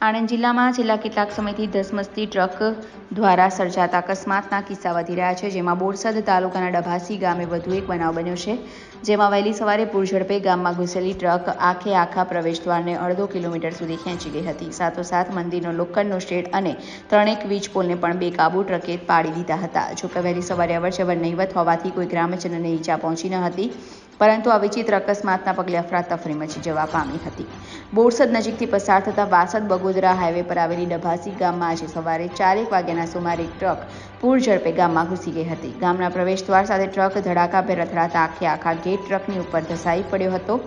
આણંદ જિલ્લામાં છેલ્લા કેટલાક સમયથી ધસમસતી ટ્રક દ્વારા સર્જાતા અકસ્માતના કિસ્સા વધી રહ્યા છે, જેમાં બોરસદ તાલુકાના ડભાસી ગામે વધુ એક બનાવ બન્યો છે. જેમાં વહેલી સવારે પૂરઝડપે ગામમાં ઘૂસેલી ટ્રક આખે આખા પ્રવેશદ્વારને અડધો કિલોમીટર સુધી ખેંચી ગઈ હતી. સાથોસાથ મંદિરનો લોખંડનો શેડ અને ત્રણેક વીજ પોલને પણ બેકાબૂ ટ્રકે પાડી દીધા હતા. જોકે વહેલી સવારે અવરજવર નહીવત હોવાથી કોઈ ગ્રામજનને ઈજા પહોંચી ન હતી. પરંતુ આ વિચિત્ર અકસ્માતના પગલે અફરાતફરી મચી જવા પામી હતી. બોરસદ નજીકથી પસાર થતા વાસદ બગોદરા હાઈવે પર આવેલી ડભાસી ગામમાં આજે સવારે ચારેક વાગ્યાના સુમારે ટ્રક પૂર ઝડપે ગામમાં ઘૂસી ગઈ હતી. ગામના પ્રવેશદ્વાર સાથે ટ્રક ધડાકાભેર અથડાતા આખે આખા ગેટ ટ્રકની ઉપર ધસાઈ પડ્યો હતો.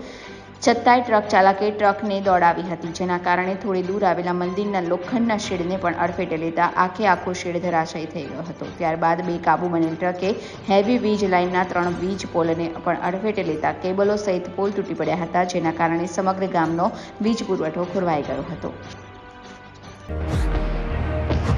છતાંય ટ્રક ચાલકે ટ્રકને દોડાવી હતી, જેના કારણે થોડી દૂર આવેલા મંદિરના લોખંડના શેડને પણ અડફેટે લેતા આખે આખો શેડ ધરાશયી થઈ ગયો હતો. ત્યારબાદ બે કાબુ બનેલ ટ્રકે હેવી વીજ લાઇનના ત્રણ વીજ પોલને પણ અડફેટે લેતા કેબલો સહિત પોલ તૂટી પડ્યા હતા, જેના કારણે સમગ્ર ગામનો વીજ પુરવઠો ખોરવાઈ ગયો હતો.